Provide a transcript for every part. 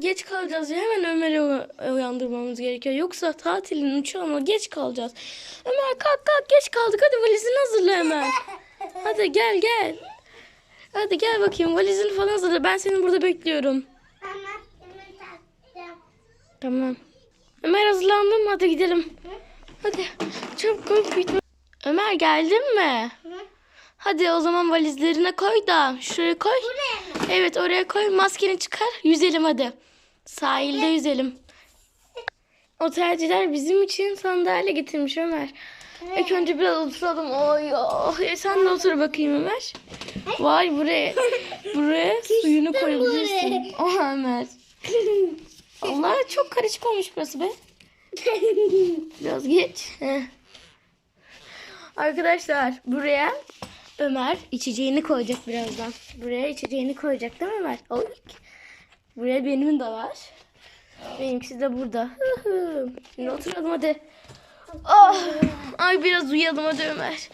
Geç kalacağız ya hemen Ömer'i uy- uyandırmamız gerekiyor. Yoksa tatilin uçağına geç kalacağız. Ömer kalk kalk geç kaldık hadi valizini hazırla hemen. Hadi gel gel. Hadi gel bakayım valizini falan hazırla. Ben seni burada bekliyorum. Tamam. Ömer hazırlandın mı? Hadi gidelim. Hadi çabuk gitme. Ömer geldin mi? Hı? Hadi o zaman valizlerine koy da şuraya koy. Buraya mı? Evet oraya koy maskeni çıkar yüzelim hadi. Sahilde yüzelim. Otelciler bizim için sandalye getirmiş Ömer. İlk önce biraz oturalım. Oy, oh. E, sen de otur bakayım Ömer. Vay buraya. Buraya suyunu koyabilirsin. Oha Ömer. Allah çok karışık olmuş burası be. Biraz geç. Heh. Arkadaşlar buraya Ömer içeceğini koyacak birazdan. Buraya içeceğini koyacak değil mi Ömer? Oy. Buraya benim de var. Benimkisi de burada. Şimdi oturalım hadi. Ah, ay biraz uyuyalım hadi Ömer.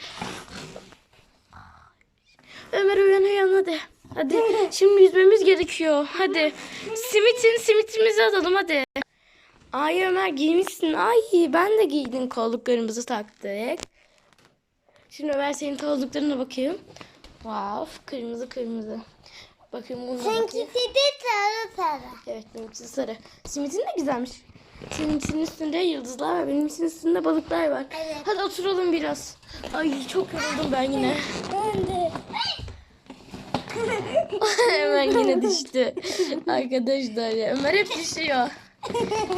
Ömer uyan uyan hadi. Hadi şimdi yüzmemiz gerekiyor. Hadi. Simitin simitimizi alalım hadi. Ay Ömer giymişsin. Ay ben de giydim kolluklarımızı taktık. Şimdi Ömer senin kolluklarına bakayım. Wow kırmızı kırmızı. Bakayım bununla bakayım. Seninki de sarı sarı. Evet benimkisi sarı. Simitin de güzelmiş. Simitin üstünde yıldızlar var. Benimkinin üstünde balıklar var. Evet. Hadi oturalım biraz. Ay çok yoruldum ben yine. Ben de. Hemen yine düştü. Arkadaşlar ya. Ömer hep düşüyor.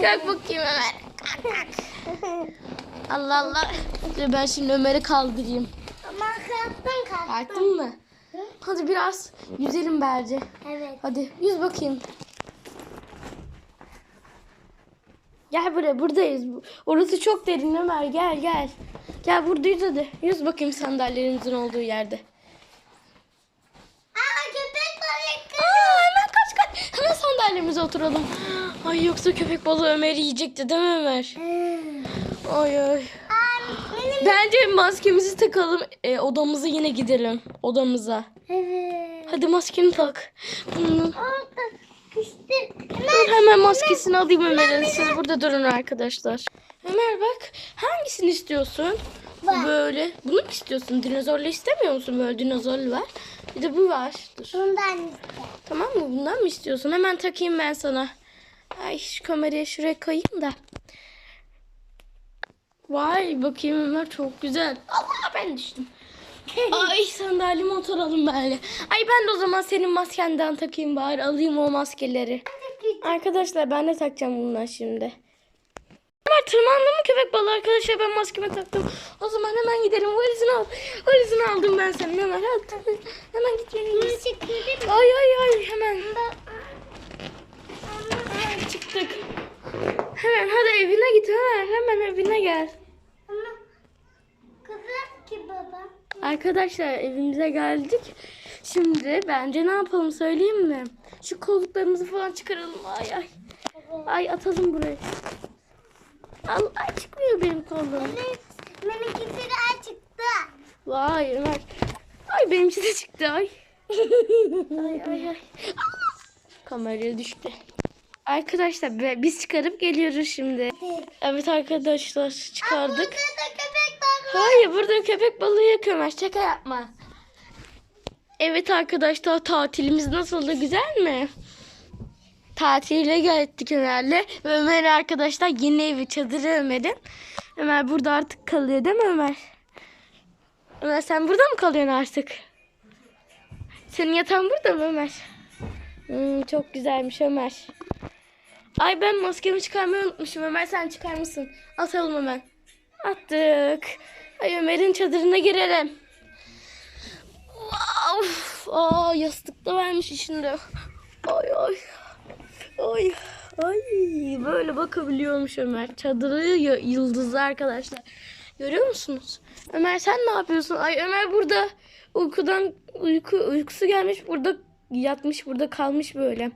Kalk bakayım Ömer. Kalk kalk. Allah Allah. Dur ben şimdi Ömer'i kaldırayım. Ama kalktın kalktın. Kalktın mı? Hadi biraz yüzelim bence. Evet. Hadi yüz bakayım. Gel buraya buradayız. Orası çok derin Ömer gel gel. Gel burada yüz hadi. Yüz bakayım sandalyelerimizin olduğu yerde. Aa köpek balığı. Aa, hemen kaç kaç. Hemen sandalyemize oturalım. Ay yoksa köpek balığı Ömer'i yiyecekti değil mi Ömer? Ay ay. Bence maskemizi takalım. E, odamıza yine gidelim. Odamıza. Evet. Hadi maskeni tak. Bunu-. Dur hemen maskesini alayım Ömer'in. Siz burada durun arkadaşlar. Ömer bak hangisini istiyorsun? Bak. Böyle. Bunu mu istiyorsun? Dinozorlu istemiyor musun? Böyle dinozorlu var. Bir de bu var. Dur. Bundan iste. Tamam mı? Bundan mı istiyorsun? Hemen takayım ben sana. Ay şu kamerayı şuraya koyayım da. Vay bakayım Ömer çok güzel. Allah ben düştüm. Ay sandalyeme oturalım böyle. Ay ben de o zaman senin maskenden takayım bari. Alayım o maskeleri. Arkadaşlar ben de takacağım bundan şimdi. Ömer tırmandı mı köpek balığı arkadaşlar ben maskeme taktım. O zaman hemen gidelim valizini al. Valizini aldım ben senin hemen. Hadi, hemen gitmeliyiz. Ay ay ay hemen. Hemen çıktık. Hemen hadi evine git hemen. Hemen evine gel. Arkadaşlar evimize geldik. Şimdi bence ne yapalım söyleyeyim mi? Şu kolluklarımızı falan çıkaralım. Ay ay. Ay atalım buraya. Al, ay çıkmıyor benim kolum. Benim, benimkisi de çıktı. Vay Ömer. Ay benimki de çıktı ay. ay ay ay. Kameraya düştü. Arkadaşlar be- biz çıkarıp geliyoruz şimdi. Evet arkadaşlar çıkardık. Burada da. Hayır burada köpek balığı Ömer. Şaka yapma. Evet arkadaşlar tatilimiz nasıldı? Güzel mi? Tatile geldik Ömer'le. Ömer arkadaşlar yeni evi çadırı Ömer'in. Ömer burada artık kalıyor değil mi Ömer? Ömer sen burada mı kalıyorsun artık? Senin yatağın burada mı Ömer? Hmm, çok güzelmiş Ömer. Ay ben maskemi çıkarmayı unutmuşum. Ömer sen çıkarmışsın. Atalım hemen. Attık. Ay Ömer'in çadırına girelim. Of. Aa yastık da vermiş içinde. Ay ay. Ay. Ay böyle bakabiliyormuş Ömer. Çadırı yıldızlı arkadaşlar. Görüyor musunuz? Ömer sen ne yapıyorsun? Ay Ömer burada uykudan uyku uykusu gelmiş burada yatmış burada kalmış böyle.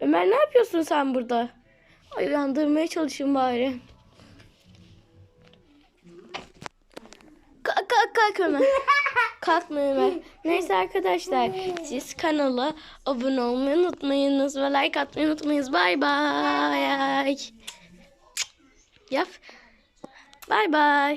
Ömer ne yapıyorsun sen burada? Ay uyandırmaya çalışayım bari. Kalk Ömer. Kalkmıyor Ömer. Neyse arkadaşlar siz kanala abone olmayı unutmayınız ve like atmayı unutmayınız. Bay bay. Yap. Bay bay.